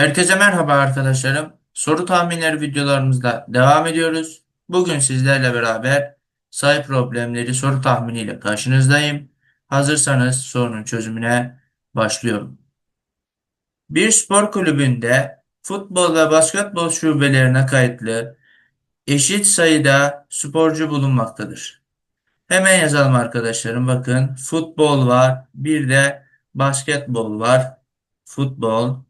Herkese merhaba arkadaşlarım. Soru tahminleri videolarımızda devam ediyoruz. Bugün sizlerle beraber sayı problemleri soru tahminiyle karşınızdayım. Hazırsanız sorunun çözümüne başlıyorum. Bir spor kulübünde futbol ve basketbol şubelerine kayıtlı eşit sayıda sporcu bulunmaktadır. Hemen yazalım arkadaşlarım. Bakın futbol var, bir de basketbol var. Futbol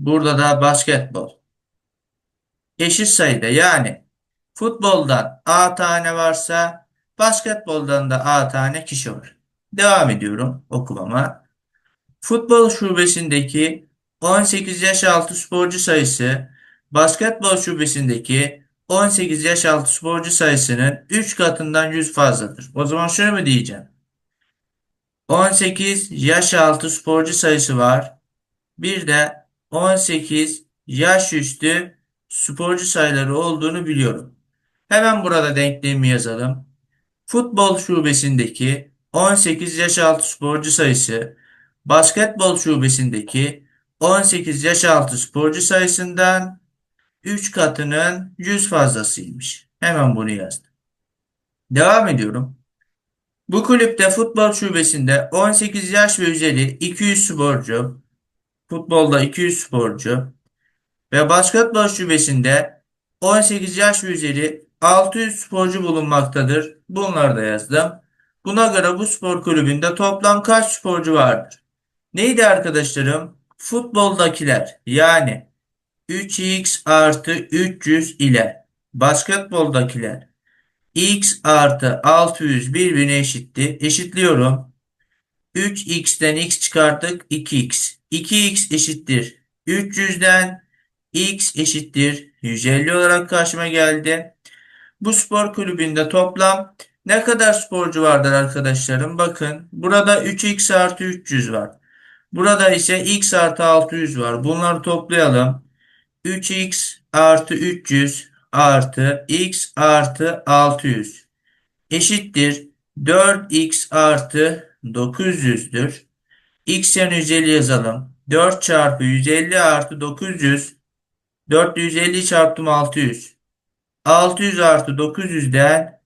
Burada da basketbol. Eşit sayıda yani futboldan A tane varsa basketboldan da A tane kişi var. Devam ediyorum okumama. Futbol şubesindeki 18 yaş altı sporcu sayısı basketbol şubesindeki 18 yaş altı sporcu sayısının 3 katından 100 fazladır. O zaman şöyle mi diyeceğim? 18 yaş altı sporcu sayısı var. Bir de 18 yaş üstü sporcu sayıları olduğunu biliyorum. Hemen burada denklemi yazalım. Futbol şubesindeki 18 yaş altı sporcu sayısı basketbol şubesindeki 18 yaş altı sporcu sayısından 3 katının 100 fazlasıymış. Hemen bunu yazdım. Devam ediyorum. Bu kulüpte futbol şubesinde 18 yaş ve üzeri 200 sporcu, futbolda 200 sporcu ve basketbol şubesinde 18 yaş üzeri 600 sporcu bulunmaktadır. Bunları da yazdım. Buna göre bu spor kulübünde toplam kaç sporcu vardır? Neydi arkadaşlarım? Futboldakiler yani 3x artı 300 ile basketboldakiler x artı 600 birbirine eşitti. Eşitliyorum. 3x'ten x çıkarttık 2x. 2x eşittir 300'den x eşittir 150 olarak karşıma geldi. Bu spor kulübünde toplam ne kadar sporcu vardır arkadaşlarım? Bakın burada 3x artı 300 var. Burada ise x artı 600 var. Bunları toplayalım. 3x artı 300 artı x artı 600 eşittir 4x artı 900'dür. x yerine 150 yazalım. 4 çarpı 150 artı 900 450 çarptım 600. 600 artı 900'den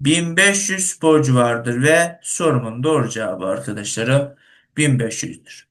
1500 sporcu vardır ve sorumun doğru cevabı arkadaşlarım 1500'dür.